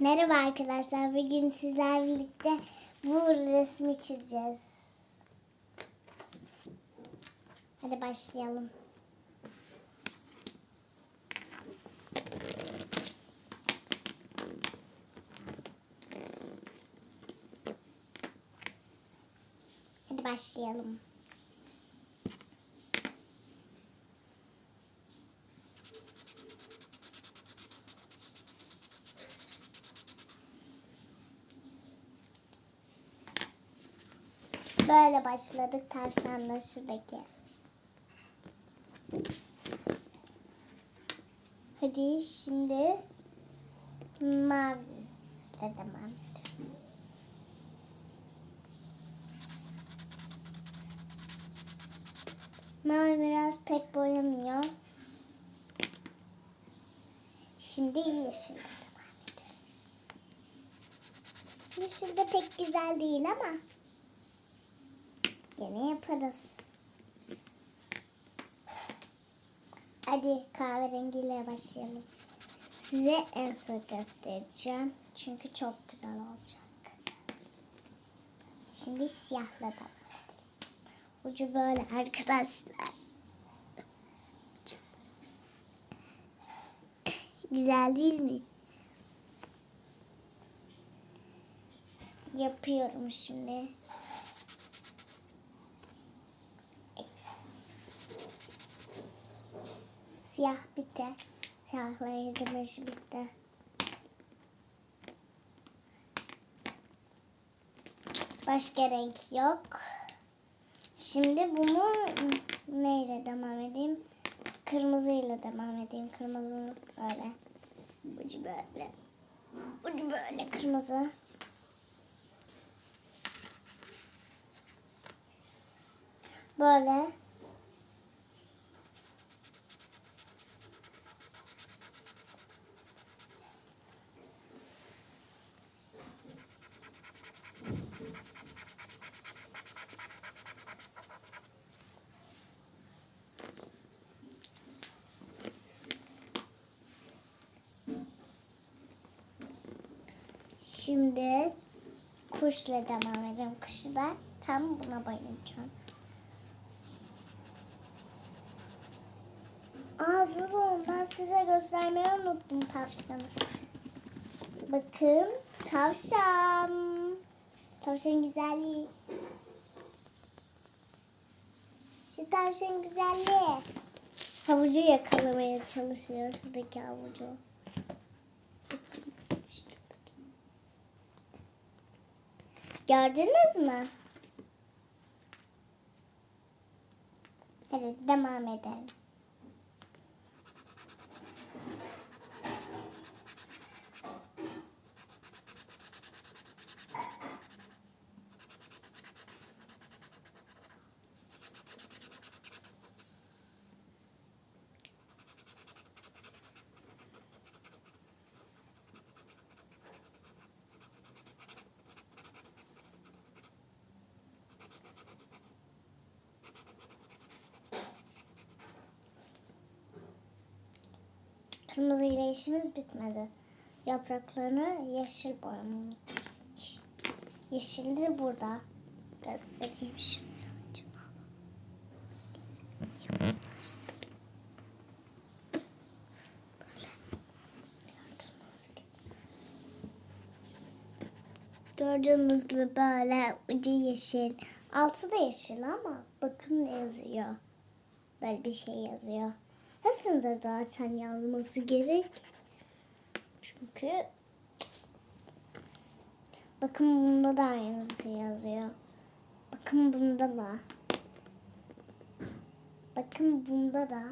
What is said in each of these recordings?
Merhaba arkadaşlar. Bugün sizlerle birlikte bu resmi çizeceğiz. Hadi başlayalım. Hadi başlayalım. Böyle başladık tavşanla şuradaki. Hadi şimdi mavi de devam et. Mavi biraz pek boyamıyor. Şimdi yeşil devam edelim. Yeşil de pek güzel değil ama Yine yaparız. Hadi kahverengiyle başlayalım. Size en son göstereceğim. Çünkü çok güzel olacak. Şimdi siyahla da. Ucu böyle arkadaşlar. Güzel değil mi? Yapıyorum şimdi. Siyah bitti. Siyahlayıcı başı bitti. Başka renk yok. Şimdi bunu neyle devam edeyim? Kırmızıyla devam edeyim. Kırmızı böyle. Ucu böyle. Ucu böyle kırmızı. Böyle. Şimdi kuşla devam edeceğim. Kuşu da tam buna bayılacağım. Aa durun ben size göstermeyi unuttum tavşanı. Bakın tavşan. Tavşan güzelliği. Şu tavşan güzelliği. Havucu yakalamaya çalışıyor şuradaki havucu. Gördünüz mü? Hadi devam edelim. Kırmızı ile işimiz bitmedi. Yapraklarını yeşil boyamamız gerek. Yeşil de burada. Göstereyim şimdi. Gördüğünüz gibi böyle ucu yeşil. Altı da yeşil ama bakın ne yazıyor. Böyle bir şey yazıyor. Hepsinde zaten yazması gerek. Çünkü bakın bunda da aynısı yazıyor. Bakın bunda da. Bakın bunda da.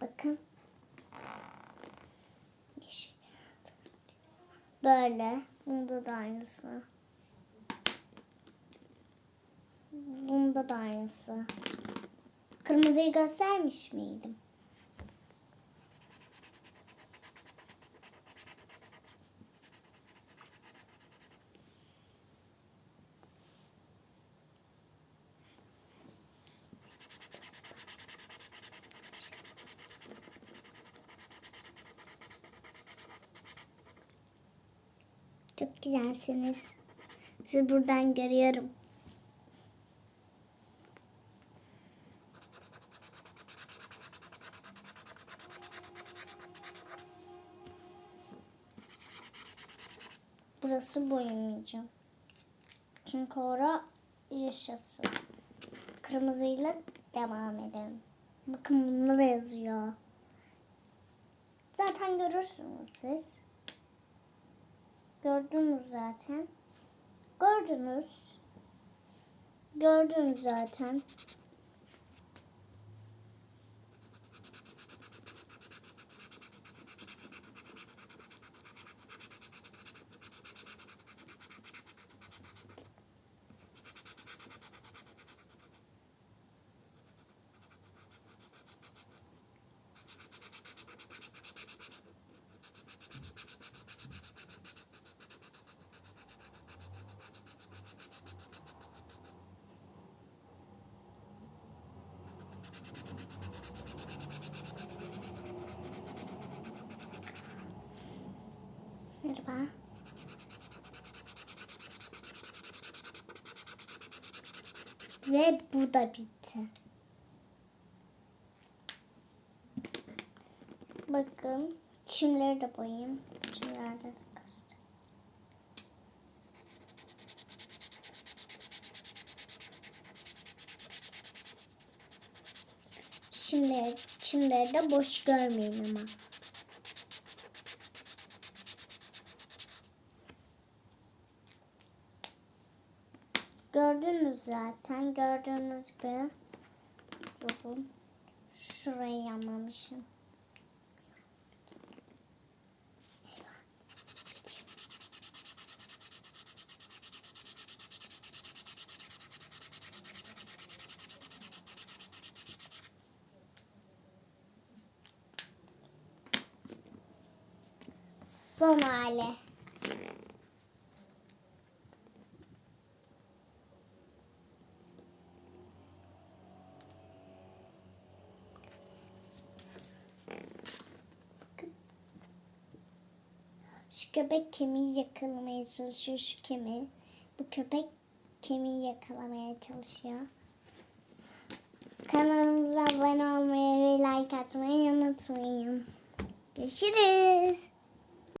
Bakın. Böyle. Bunda da aynısı. Bunda da. Kırmızıyı göstermiş miydim? Çok güzelsiniz. Sizi buradan görüyorum. Burası boyamayacağım. Çünkü ora yaşasın. Kırmızıyla devam edelim. Bakın bunlar da yazıyor. Zaten görürsünüz siz. Gördünüz zaten. Gördünüz. Gördünüz zaten. Merhaba. Ve bu da bitti. Bakın çimleri de boyayayım. Çimlerde de kastı. Şimdi çimleri de boş görmeyin ama. Gördünüz zaten. Gördüğünüz gibi. Şurayı yanmamışım. Son hali. Şu köpek kemiği yakalamaya çalışıyor. Şu kemiği. Bu köpek kemiği yakalamaya çalışıyor. Kanalımıza abone olmayı ve like atmayı unutmayın. Görüşürüz.